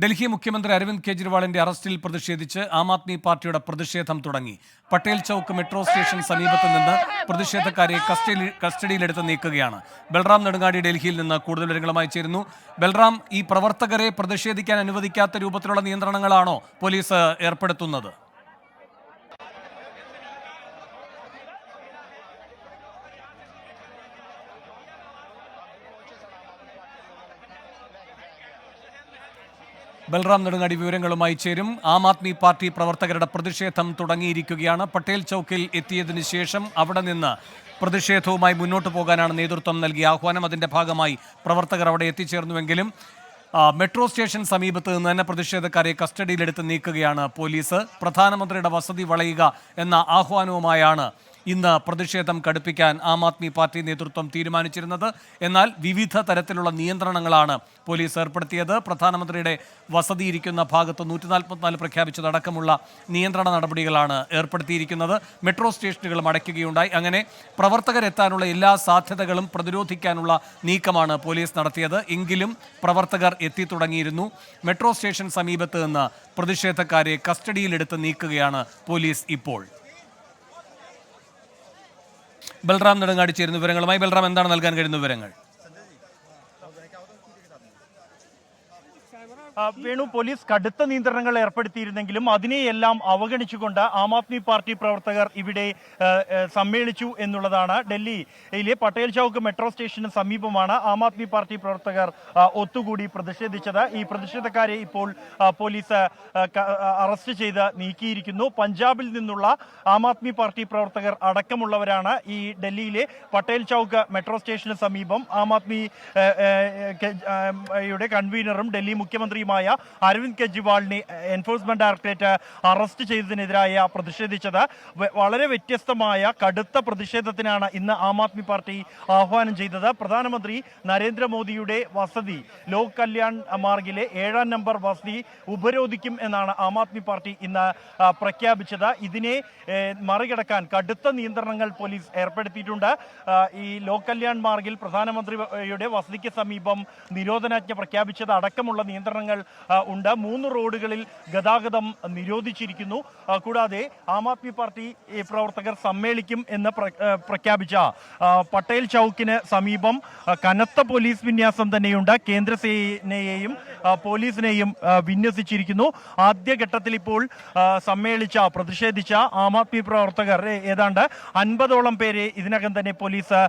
ഡൽഹി മുഖ്യമന്ത്രി അരവിന്ദ് കെജ്രിവാളിന്റെ അറസ്റ്റിൽ പ്രതിഷേധിച്ച് ആം ആദ്മി പാർട്ടിയുടെ പ്രതിഷേധം തുടങ്ങി. പട്ടേൽ ചൌക്ക് മെട്രോ സ്റ്റേഷൻ സമീപത്ത് നിന്ന് പ്രതിഷേധക്കാരെ കസ്റ്റഡി കസ്റ്റഡിയിലെടുത്ത് നീക്കുകയാണ്. ബൽറാം നെടുങ്ങാടി ഡൽഹിയിൽ നിന്ന് കൂടുതൽ വിവരങ്ങളുമായി ചേരുന്നു. ബൽറാം ഈ പ്രവർത്തകരെ പ്രതിഷേധിക്കാൻ അനുവദിക്കാത്ത രൂപത്തിലുള്ള നിയന്ത്രണങ്ങളാണോ പോലീസ് ഏർപ്പെടുത്തുന്നത്? ബൽറാം നെടുങ്ങാടി വിവരങ്ങളുമായി ചേരും. ആം ആദ്മി പാർട്ടി പ്രവർത്തകരുടെ പ്രതിഷേധം തുടങ്ങിയിരിക്കുകയാണ്. പട്ടേൽ ചൌക്കിൽ എത്തിയതിന് ശേഷം അവിടെ നിന്ന് പ്രതിഷേധവുമായി മുന്നോട്ട് പോകാനാണ് നേതൃത്വം നൽകിയ ആഹ്വാനം. അതിന്റെ ഭാഗമായി പ്രവർത്തകർ അവിടെ എത്തിച്ചേർന്നുവെങ്കിലും മെട്രോ സ്റ്റേഷൻ സമീപത്ത് നിന്ന് തന്നെ പ്രതിഷേധക്കാരെ കസ്റ്റഡിയിലെടുത്ത് നീക്കുകയാണ് പോലീസ്. പ്രധാനമന്ത്രിയുടെ വസതി വളയുക എന്ന ആഹ്വാനവുമായാണ് ഇന്ന് പ്രതിഷേധം കടുപ്പിക്കാൻ ആം ആദ്മി പാർട്ടി നേതൃത്വം തീരുമാനിച്ചിരുന്നത്. എന്നാൽ വിവിധ തരത്തിലുള്ള നിയന്ത്രണങ്ങളാണ് പോലീസ് ഏർപ്പെടുത്തിയത്. പ്രധാനമന്ത്രിയുടെ വസതി ഇരിക്കുന്ന ഭാഗത്ത് നൂറ്റി നാൽപ്പത്തിനാല് പ്രഖ്യാപിച്ചതടക്കമുള്ള നിയന്ത്രണ നടപടികളാണ് ഏർപ്പെടുത്തിയിരിക്കുന്നത്. മെട്രോ സ്റ്റേഷനുകളും അടയ്ക്കുകയുണ്ടായി. അങ്ങനെ പ്രവർത്തകരെത്താനുള്ള എല്ലാ സാധ്യതകളും പ്രതിരോധിക്കാനുള്ള നീക്കമാണ് പോലീസ് നടത്തിയത്. എങ്കിലും പ്രവർത്തകർ എത്തിത്തുടങ്ങിയിരുന്നു. മെട്രോ സ്റ്റേഷൻ സമീപത്ത് നിന്ന് പ്രതിഷേധക്കാരെ കസ്റ്റഡിയിലെടുത്ത് നീക്കുകയാണ് പോലീസ് ഇപ്പോൾ. ബൽറാം നെടുങ്ങാടി ചേരുന്ന വിവരങ്ങളുമായി ബൽറാം എന്താണ് നൽകാൻ കഴിയുന്ന വിവരങ്ങൾ? വേണു പോലീസ് കടുത്ത നിയന്ത്രണങ്ങൾ ഏർപ്പെടുത്തിയിരുന്നെങ്കിലും അതിനെയെല്ലാം അവഗണിച്ചുകൊണ്ട് ആം ആദ്മി പാർട്ടി പ്രവർത്തകർ ഇവിടെ സമ്മേളിച്ചു എന്നുള്ളതാണ്. ഡൽഹിയിലെ പട്ടേൽ ചൗക്ക് മെട്രോ സ്റ്റേഷന് സമീപമാണ് ആം ആദ്മി പാർട്ടി പ്രവർത്തകർ ഒത്തുകൂടി പ്രതിഷേധിച്ചത്. ഈ പ്രതിഷേധക്കാരെ ഇപ്പോൾ പോലീസ് അറസ്റ്റ് ചെയ്ത് നീക്കിയിരിക്കുന്നു. പഞ്ചാബിൽ നിന്നുള്ള ആം ആദ്മി പാർട്ടി പ്രവർത്തകർ അടക്കമുള്ളവരാണ് ഈ ഡൽഹിയിലെ പട്ടേൽ ചൗക്ക് മെട്രോ സ്റ്റേഷന് സമീപം. ആം ആദ്മി കൺവീനറും ഡൽഹി മുഖ്യമന്ത്രിയുമായ അരവിന്ദ് കെജ്രിവാളിനെ എൻഫോഴ്സ്മെന്റ് ഡയറക്ടറേറ്റ് അറസ്റ്റ് ചെയ്തതിനെതിരായ പ്രതിഷേധിച്ചത്. വളരെ വ്യത്യസ്തമായ കടുത്ത പ്രതിഷേധത്തിനാണ് ഇന്ന് ആം ആദ്മി പാർട്ടി ആഹ്വാനം ചെയ്തത്. പ്രധാനമന്ത്രി നരേന്ദ്രമോദിയുടെ വസതി ലോക് കല്യാൺ മാർഗിലെ ഏഴാം നമ്പർ വസതി ഉപരോധിക്കും എന്നാണ് ആം ആദ്മി പാർട്ടി ഇന്ന് പ്രഖ്യാപിച്ചത്. ഇതിനെ മറികടക്കാൻ കടുത്ത നിയന്ത്രണങ്ങൾ പോലീസ് ഏർപ്പെടുത്തിയിട്ടുണ്ട്. ഈ ലോക് കല്യാൺ മാർഗിൽ പ്രധാനമന്ത്രിയുടെ വസതിക്ക് സമീപം നിരോധനാജ്ഞ പ്രഖ്യാപിച്ചത് അടക്കമുള്ള നിയന്ത്രണങ്ങൾ ഉണ്ട്. മൂന്ന് റോഡുകളിൽ ഗതാഗതം നിരോധിച്ചിരിക്കുന്നു. കൂടാതെ ആം ആദ്മി പാർട്ടി പ്രവർത്തകർ സമ്മേളിക്കും എന്ന് പ്രഖ്യാപിച്ച പട്ടേൽ ചൗക്കിന് സമീപം കനത്ത പോലീസ് വിന്യാസം തന്നെയുണ്ട്. കേന്ദ്രസേനയെയും പോലീസിനെയും വിന്യസിച്ചിരിക്കുന്നു. ആദ്യഘട്ടത്തിൽ ഇപ്പോൾ സമ്മേളിച്ച പ്രതിഷേധിച്ച ആം ആദ്മി പ്രവർത്തകർ ഏതാണ്ട് അൻപതോളം പേരെ ഇതിനകം തന്നെ പോലീസ്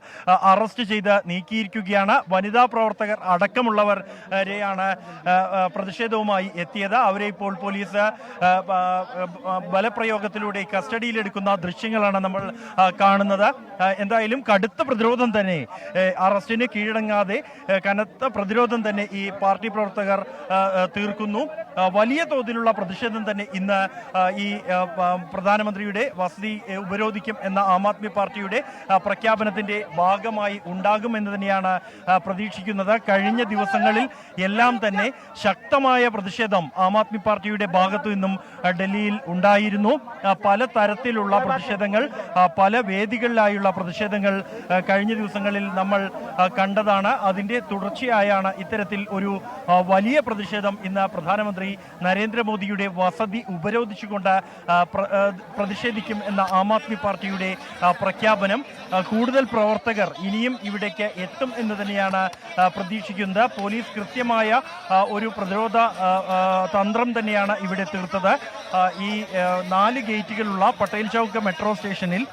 അറസ്റ്റ് ചെയ്ത് നീക്കിയിരിക്കുകയാണ്. വനിതാ പ്രവർത്തകർ അടക്കമുള്ളവരെയാണ് പ്രതിഷേധവുമായി എത്തിയത്. അവരെ ഇപ്പോൾ പോലീസ് ബലപ്രയോഗത്തിലൂടെ കസ്റ്റഡിയിലെടുക്കുന്ന ദൃശ്യങ്ങളാണ് നമ്മൾ കാണുന്നത്. എന്തായാലും കടുത്ത പ്രതിരോധം തന്നെ അറസ്റ്റിന് കീഴടങ്ങാതെ കനത്ത പ്രതിരോധം തന്നെ ഈ പാർട്ടി പ്രവർത്തകർ തീർക്കുന്നു. വലിയ തോതിലുള്ള പ്രതിഷേധം തന്നെ ഇന്ന് ഈ പ്രധാനമന്ത്രിയുടെ വസതി ഉപരോധിക്കും എന്ന ആം ആദ്മി പാർട്ടിയുടെ പ്രഖ്യാപനത്തിന്റെ ഭാഗമായി ഉണ്ടാകുമെന്ന് തന്നെയാണ് പ്രതീക്ഷിക്കുന്നത്. കഴിഞ്ഞ ദിവസങ്ങളിൽ എല്ലാം തന്നെ ശക്തമായ പ്രതിഷേധം ആം ആദ്മി പാർട്ടിയുടെ ഭാഗത്തു നിന്നും ഡൽഹിയിൽ ഉണ്ടായിരുന്നു. പല തരത്തിലുള്ള പ്രതിഷേധങ്ങൾ പല വേദികളിലായുള്ള പ്രതിഷേധങ്ങൾ കഴിഞ്ഞ ദിവസങ്ങളിൽ നമ്മൾ കണ്ടതാണ്. അതിന്റെ തുടർച്ചയായാണ് ഇത്തരത്തിൽ ഒരു വലിയ പ്രതിഷേധം ഇന്ന് പ്രധാനമന്ത്രി നരേന്ദ്രമോദിയുടെ വസതി ഉപരോധിച്ചുകൊണ്ട് പ്രതിഷേധിക്കും എന്ന ആം ആദ്മി പാർട്ടിയുടെ പ്രഖ്യാപനം കൂടുതൽ പ്രവർത്തകർ ഇനിയും ഇവിടേക്ക് എത്തും എന്ന് തന്നെയാണ് പ്രതീക്ഷിക്കുന്നത്. പോലീസ് കൃത്യമായ ഒരു പ്രതിരോധ തന്ത്രം തന്നെയാണ് ഇവിടെ തീർത്തത്. ഈ നാല് ഗേറ്റുകളുള്ള പട്ടേൽ ചൗക്ക് മെട്രോ സ്റ്റേഷനിൽ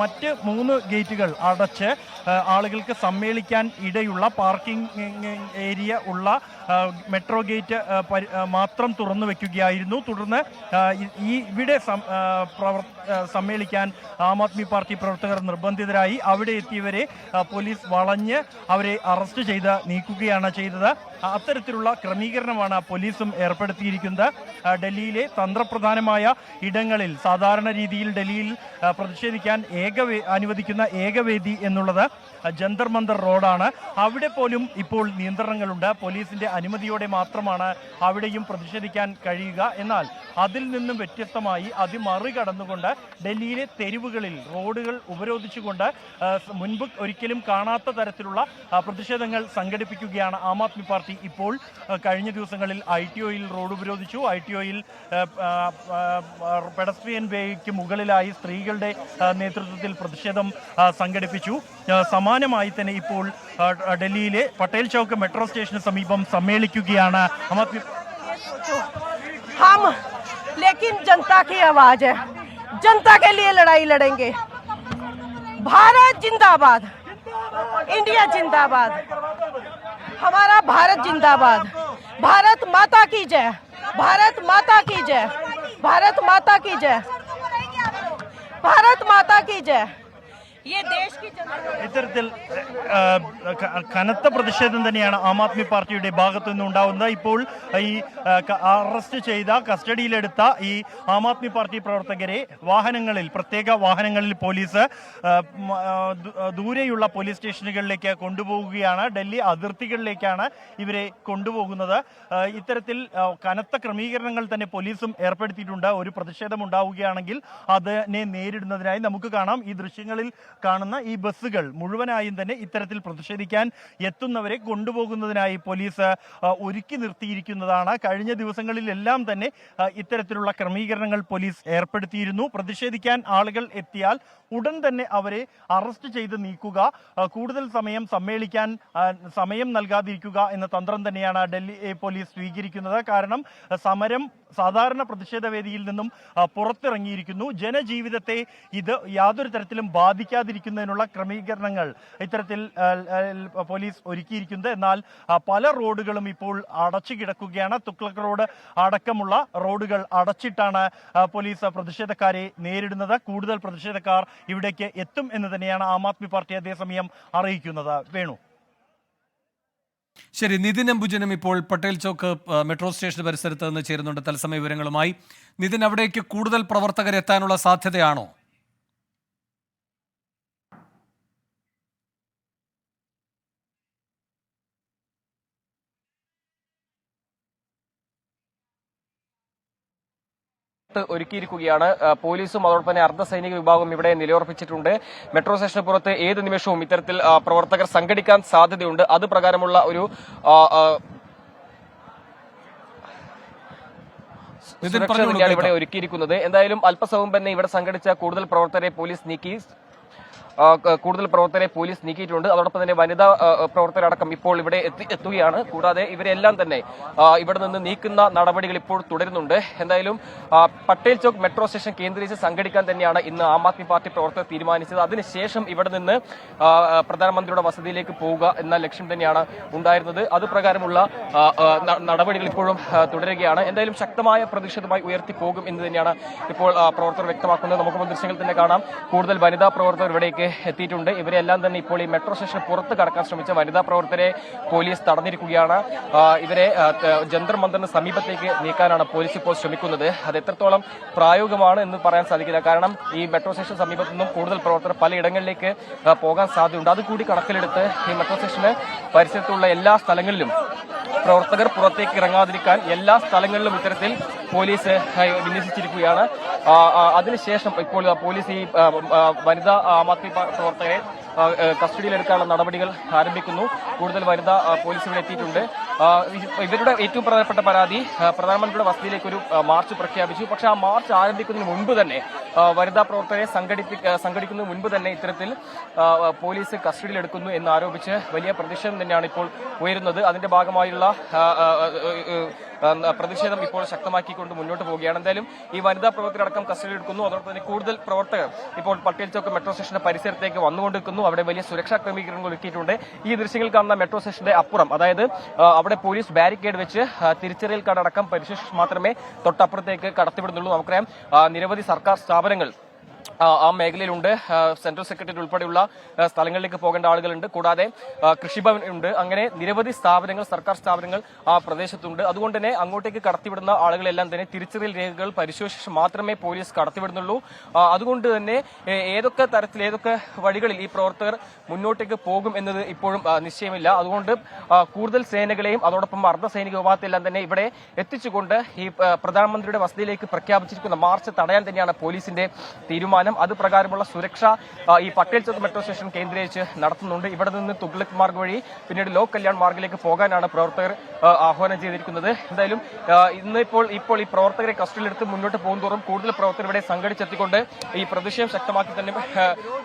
മറ്റ് മൂന്ന് ഗേറ്റുകൾ അടച്ച് ആളുകൾക്ക് സമ്മേളിക്കാൻ ഇടയുള്ള പാർക്കിംഗ് ഏരിയ ഉള്ള മെട്രോ ഗേറ്റ് മാത്രം തുറന്നു വെക്കുകയായിരുന്നു. തുടർന്ന് ഈ ഇവിടെ സമ്മേളിക്കാൻ ആം ആദ്മി പാർട്ടി പ്രവർത്തകർ നിർബന്ധിതരായി. അവിടെ എത്തിയവരെ പോലീസ് വളഞ്ഞ് അവരെ അറസ്റ്റ് ചെയ്ത് നീക്കുകയാണ് ചെയ്തത്. അത്തരത്തിലുള്ള ക്രമീകരണമാണ് പോലീസും ഏർപ്പെടുത്തിയിരിക്കുന്നത്. ഡൽഹിയിലെ തന്ത്രപ്രധാനമായ ഇടങ്ങളിൽ സാധാരണ രീതിയിൽ ഡൽഹിയിൽ പ്രതിഷേധിക്കാൻ ഏക അനുവദിക്കുന്ന ഏകവേദി എന്നുള്ളത് ജന്തർ മന്ദർ റോഡാണ്. അവിടെ പോലും ഇപ്പോൾ നിയന്ത്രണങ്ങളുണ്ട്. പോലീസിന്റെ അനുമതിയോടെ മാത്രമാണ് അവിടെയും പ്രതിഷേധിക്കാൻ കഴിയുക. എന്നാൽ അതിൽ നിന്നും വ്യത്യസ്തമായി അത് മറികടന്നുകൊണ്ട് ഡൽഹിയിലെ തെരുവുകളിൽ റോഡുകൾ ഉപരോധിച്ചുകൊണ്ട് മുൻപ് ഒരിക്കലും കാണാത്ത തരത്തിലുള്ള പ്രതിഷേധങ്ങൾ സംഘടിപ്പിക്കുകയാണ് ആം ആദ്മി പാർട്ടി ഇപ്പോൾ ആ, കഴിഞ്ഞ ദിവസങ്ങളിൽ ഐ ടി ഒയിൽ റോഡ് ഉപരോധിച്ചു ഐ ടി ഒയിൽ പെഡസ്ട്രിയൻ വേയ്ക്ക് മുകളിലായി സ്ത്രീകളുടെ ആ, നേതൃത്വത്തിൽ പ്രതിഷേധം ആ, സംഘടിപ്പിച്ചു ആ, സമാനമായി തന്നെ ഇപ്പോൾ ആ, ഡൽഹിയിലെ പട്ടേൽ ചൗക്ക് മെട്രോ സ്റ്റേഷന് സമീപം സമ്മേളിക്കുകയാണ് ആം ആദ്മി हम लेकिन जनता की आवाज है जनता के लिए लड़ाई लड़ेंगे भारत जिंदाबाद इंडिया जिंदाबाद हमारा भारत जिंदाबाद। भारत माता की जय। भारत माता की जय। भारत माता की जय। भारत माता की जय। ഇത്തരത്തിൽ കനത്ത പ്രതിഷേധം തന്നെയാണ് ആം ആദ്മി പാർട്ടിയുടെ ഭാഗത്തു നിന്ന് ഉണ്ടാവുന്നത്. ഇപ്പോൾ ഈ അറസ്റ്റ് ചെയ്ത കസ്റ്റഡിയിലെടുത്ത ഈ ആം ആദ്മി പാർട്ടി പ്രവർത്തകരെ വാഹനങ്ങളിൽ പ്രത്യേക വാഹനങ്ങളിൽ പോലീസ് ദൂരെയുള്ള പോലീസ് സ്റ്റേഷനുകളിലേക്ക് കൊണ്ടുപോകുകയാണ് ഡൽഹി അതിർത്തികളിലേക്കാണ് ഇവരെ കൊണ്ടുപോകുന്നത്. ഇത്തരത്തിൽ കനത്ത ക്രമീകരണങ്ങൾ തന്നെ പോലീസും ഏർപ്പെടുത്തിയിട്ടുണ്ട്. ഒരു പ്രതിഷേധം ഉണ്ടാവുകയാണെങ്കിൽ അതിനെ നേരിടുന്നതിനായി നമുക്ക് കാണാം. ഈ ദൃശ്യങ്ങളിൽ കാണുന്ന ഈ ബസ്സുകൾ മുഴുവനായും തന്നെ ഇത്തരത്തിൽ പ്രതിഷേധിക്കാൻ എത്തുന്നവരെ കൊണ്ടുപോകുന്നതിനായി പോലീസ് ഒരുക്കി നിർത്തിയിരിക്കുന്നതാണ്. കഴിഞ്ഞ ദിവസങ്ങളിലെല്ലാം തന്നെ ഇത്തരത്തിലുള്ള ക്രമീകരണങ്ങൾ പോലീസ് ഏർപ്പെടുത്തിയിരുന്നു. പ്രതിഷേധിക്കാൻ ആളുകൾ എത്തിയാൽ ഉടൻ തന്നെ അവരെ അറസ്റ്റ് ചെയ്ത് നീക്കുക കൂടുതൽ സമയം സമ്മേളിക്കാൻ സമയം നൽകാതിരിക്കുക എന്ന തന്ത്രം തന്നെയാണ് ഡൽഹി പോലീസ് സ്വീകരിക്കുന്നത്. കാരണം സമരം സാധാരണ പ്രതിഷേധ വേദിയിൽ നിന്നും പുറത്തിറങ്ങിയിരിക്കുന്നു. ജനജീവിതത്തെ ഇത് യാതൊരു തരത്തിലും ബാധിക്കാതിരിക്കുന്നതിനുള്ള ക്രമീകരണങ്ങൾ ഇത്തരത്തിൽ പോലീസ് ഒരുക്കിയിരിക്കുന്നത്. എന്നാൽ പല റോഡുകളും ഇപ്പോൾ അടച്ചു കിടക്കുകയാണ്. തുക്ലക് റോഡ് അടക്കമുള്ള റോഡുകൾ അടച്ചിട്ടാണ് പോലീസ് പ്രതിഷേധക്കാരെ നേരിടുന്നത്. കൂടുതൽ പ്രതിഷേധക്കാർ ഇവിടേക്ക് എത്തും എന്ന് തന്നെയാണ് ആം ആദ്മി പാർട്ടി അതേസമയം അറിയിക്കുന്നത്. വേണു. ശരി നിതിൻ അംബുജനും ഇപ്പോൾ പട്ടേൽ ചോക്ക് മെട്രോ സ്റ്റേഷൻ പരിസരത്ത് നിന്ന് ചേരുന്നുണ്ട്. തത്സമയ വിവരങ്ങളുമായി. നിതിൻ അവിടേക്ക് കൂടുതൽ പ്രവർത്തകർ എത്താനുള്ള സാധ്യതയാണോ? ഒരുക്കിയിരിക്കുകയാണ്. പോലീസും അതോടൊപ്പം തന്നെ അർദ്ധസൈനിക വിഭാഗവും ഇവിടെ നിലയുറപ്പിച്ചിട്ടുണ്ട്. മെട്രോ സ്റ്റേഷന് പുറത്ത് ഏത് നിമിഷവും ഇത്തരത്തിൽ പ്രവർത്തകർ സംഘടിക്കാൻ സാധ്യതയുണ്ട്. അത് പ്രകാരമുള്ള ഒരു സുരക്ഷ തന്നെയാണ് ഇവിടെ. ഒരുക്കിയിരിക്കുന്നത്. എന്തായാലും അല്പസമയം തന്നെ ഇവിടെ സംഘടിച്ച കൂടുതൽ പ്രവർത്തകരെ പോലീസ് നീക്കി. കൂടുതൽ പ്രവർത്തകരെ പോലീസ് നീക്കിയിട്ടുണ്ട്. അതോടൊപ്പം തന്നെ വനിതാ പ്രവർത്തകരടക്കം ഇപ്പോൾ ഇവിടെ എത്തി എത്തുകയാണ്. കൂടാതെ ഇവരെല്ലാം തന്നെ ഇവിടെ നിന്ന് നീക്കുന്ന നടപടികൾ ഇപ്പോൾ തുടരുന്നുണ്ട്. എന്തായാലും പട്ടേൽ ചോക്ക് മെട്രോ സ്റ്റേഷൻ കേന്ദ്രീകരിച്ച് സംഘടിക്കാൻ തന്നെയാണ് ഇന്ന് ആം ആദ്മി പാർട്ടി പ്രവർത്തകർ തീരുമാനിച്ചത്. അതിനുശേഷം ഇവിടെ നിന്ന് പ്രധാനമന്ത്രിയുടെ വസതിയിലേക്ക് പോവുക എന്ന ലക്ഷ്യം തന്നെയാണ് ഉണ്ടായിരുന്നത്. അത് പ്രകാരമുള്ള നടപടികൾ ഇപ്പോഴും തുടരുകയാണ്. എന്തായാലും ശക്തമായ പ്രതിഷേധമായി ഉയർത്തി പോകും എന്ന് തന്നെയാണ് ഇപ്പോൾ പ്രവർത്തകർ വ്യക്തമാക്കുന്നത്. നമുക്ക് ദൃശ്യങ്ങൾ തന്നെ കാണാം. കൂടുതൽ വനിതാ പ്രവർത്തകർ ഇവിടേക്ക് എത്തിയിട്ടുണ്ട്. ഇവരെല്ലാം തന്നെ ഇപ്പോൾ ഈ മെട്രോ സ്റ്റേഷൻ പുറത്ത് കടക്കാൻ ശ്രമിച്ച വനിതാ പ്രവർത്തകരെ പോലീസ് തടഞ്ഞിരിക്കുകയാണ്. ഇവരെ ജന്തർമന്ത്രിന് സമീപത്തേക്ക് നീക്കാനാണ് പോലീസ് ഇപ്പോൾ ശ്രമിക്കുന്നത്. അത് എത്രത്തോളം പ്രായോഗികമാണ് എന്ന് പറയാൻ സാധിക്കില്ല. കാരണം ഈ മെട്രോ സ്റ്റേഷൻ സമീപത്തു നിന്നും കൂടുതൽ പ്രവർത്തകർ പലയിടങ്ങളിലേക്ക് പോകാൻ സാധ്യതയുണ്ട്. അതുകൂടി കണക്കിലെടുത്ത് ഈ മെട്രോ സ്റ്റേഷന് പരിസരത്തുള്ള എല്ലാ സ്ഥലങ്ങളിലും പ്രവർത്തകർ പുറത്തേക്ക് ഇറങ്ങാതിരിക്കാൻ എല്ലാ സ്ഥലങ്ങളിലും ഇത്തരത്തിൽ പോലീസ് വിന്യസിച്ചിരിക്കുകയാണ്. അതിനുശേഷം ഇപ്പോൾ പോലീസ് ഈ വനിതാ ആം ആദ്മി പ്രവർത്തകരെ കസ്റ്റഡിയിലെടുക്കാനുള്ള നടപടികൾ ആരംഭിക്കുന്നു. കൂടുതൽ വനിതാ പോലീസ് ഇവിടെ എത്തിയിട്ടുണ്ട്. ഇവരുടെ ഏറ്റവും പ്രധാനപ്പെട്ട പരാതി പ്രധാനമന്ത്രിയുടെ വസതിയിലേക്ക് ഒരു മാർച്ച് പ്രഖ്യാപിച്ചു. പക്ഷെ ആ മാർച്ച് ആരംഭിക്കുന്നതിന് മുൻപ് തന്നെ വനിതാ പ്രവർത്തകരെ സംഘടിപ്പി സംഘടിക്കുന്നതിന് മുൻപ് തന്നെ ഇത്തരത്തിൽ പോലീസ് കസ്റ്റഡിയിലെടുക്കുന്നു എന്ന് ആരോപിച്ച് വലിയ പ്രതിഷേധം തന്നെയാണ് ഇപ്പോൾ ഉയരുന്നത്. അതിന്റെ ഭാഗമായുള്ള പ്രതിഷേധം ഇപ്പോൾ ശക്തമാക്കിക്കൊണ്ട് മുന്നോട്ട് പോവുകയാണ്. എന്തായാലും ഈ വനിതാ പ്രവർത്തകരടക്കം കസ്റ്റഡി എടുക്കുന്നു. അതോടൊപ്പം തന്നെ കൂടുതൽ പ്രവർത്തകർ ഇപ്പോൾ പട്ടേൽ ചോക്ക് മെട്രോ സ്റ്റേഷന്റെ പരിസരത്തേക്ക് വന്നുകൊണ്ടിരിക്കുന്നു. അവിടെ വലിയ സുരക്ഷാ ക്രമീകരണങ്ങൾ ഒരുക്കിയിട്ടുണ്ട്. ഈ ദൃശ്യങ്ങൾ കാണുന്ന മെട്രോ സ്റ്റേഷന്റെ അപ്പുറം അതായത് അവിടെ പോലീസ് ബാരിക്കേഡ് വെച്ച് തിരിച്ചറിയൽ കാർഡ് അടക്കം പരിശോധിച്ച് മാത്രമേ തൊട്ടപ്പുറത്തേക്ക് കടത്തിവിടുന്നുള്ളൂ. നമുക്കറിയാം നിരവധി സർക്കാർ സ്ഥാപനങ്ങൾ ആ, മേഖലയിലുണ്ട്. സെൻട്രൽ സെക്രട്ടറി ഉൾപ്പെടെയുള്ള സ്ഥലങ്ങളിലേക്ക് പോകേണ്ട ആളുകളുണ്ട്. കൂടാതെ കൃഷിഭവൻ ഉണ്ട്. അങ്ങനെ നിരവധി സ്ഥാപനങ്ങൾ സർക്കാർ സ്ഥാപനങ്ങൾ ആ പ്രദേശത്തുണ്ട്. അതുകൊണ്ട് തന്നെ അങ്ങോട്ടേക്ക് കടത്തിവിടുന്ന ആളുകളെല്ലാം തന്നെ തിരിച്ചറിയൽ രേഖകൾ പരിശോധിച്ച് മാത്രമേ പോലീസ് കടത്തിവിടുന്നുള്ളൂ. അതുകൊണ്ട് തന്നെ ഏതൊക്കെ തരത്തിൽ ഏതൊക്കെ വഴികളിൽ ഈ പ്രവർത്തകർ മുന്നോട്ടേക്ക് പോകും എന്നത് ഇപ്പോഴും നിശ്ചയമില്ല. അതുകൊണ്ട് കൂടുതൽ സേനകളെയും അതോടൊപ്പം അർദ്ധസൈനിക വിഭാഗത്തെല്ലാം തന്നെ ഇവിടെ എത്തിച്ചുകൊണ്ട് ഈ പ്രധാനമന്ത്രിയുടെ വസതിയിലേക്ക് പ്രഖ്യാപിച്ചിരിക്കുന്ന മാർച്ച് തടയാൻ തന്നെയാണ് പോലീസിന്റെ തീരുമാനം. അത് പ്രകാരമുള്ള സുരക്ഷ ഈ പട്ടേൽ ചൗക്ക് മെട്രോ സ്റ്റേഷൻ കേന്ദ്രീകരിച്ച് നടത്തുന്നുണ്ട്. ഇവിടെ നിന്ന് തുഗ്ലക് മാർഗ് വഴി പിന്നീട് ലോക് കല്യാൺ മാർഗിലേക്ക് പോകാനാണ് പ്രവർത്തകർ ആഹ്വാനം ചെയ്തിരിക്കുന്നത്. എന്തായാലും ഇന്നിപ്പോൾ ഇന്ന് ഇപ്പോൾ ഈ പ്രവർത്തകരെ കസ്റ്റഡിയിലെടുത്ത് മുന്നോട്ട് പോകുന്തോറും കൂടുതൽ പ്രവർത്തകർ ഇവിടെ സംഘടിച്ചെത്തിക്കൊണ്ട് ഈ പ്രതിഷേധം ശക്തമാക്കി തന്നെ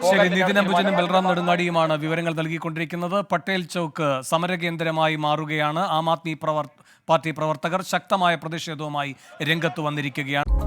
ശരി തന്നെയാണ് നിതിൻ അംബുജനും തീരുമാനം. ബൽറാം നെടുങ്ങാടിയുമാണ് വിവരങ്ങൾ നൽകിക്കൊണ്ടിരിക്കുന്നത്. പട്ടേൽ ചൗക്ക് സമരകേന്ദ്രമായി മാറുകയാണ്. ആം ആദ്മി പ്രവർ പാർട്ടി പ്രവർത്തകർ ശക്തമായ പ്രതിഷേധവുമായി രംഗത്ത് വന്നിരിക്കുകയാണ്.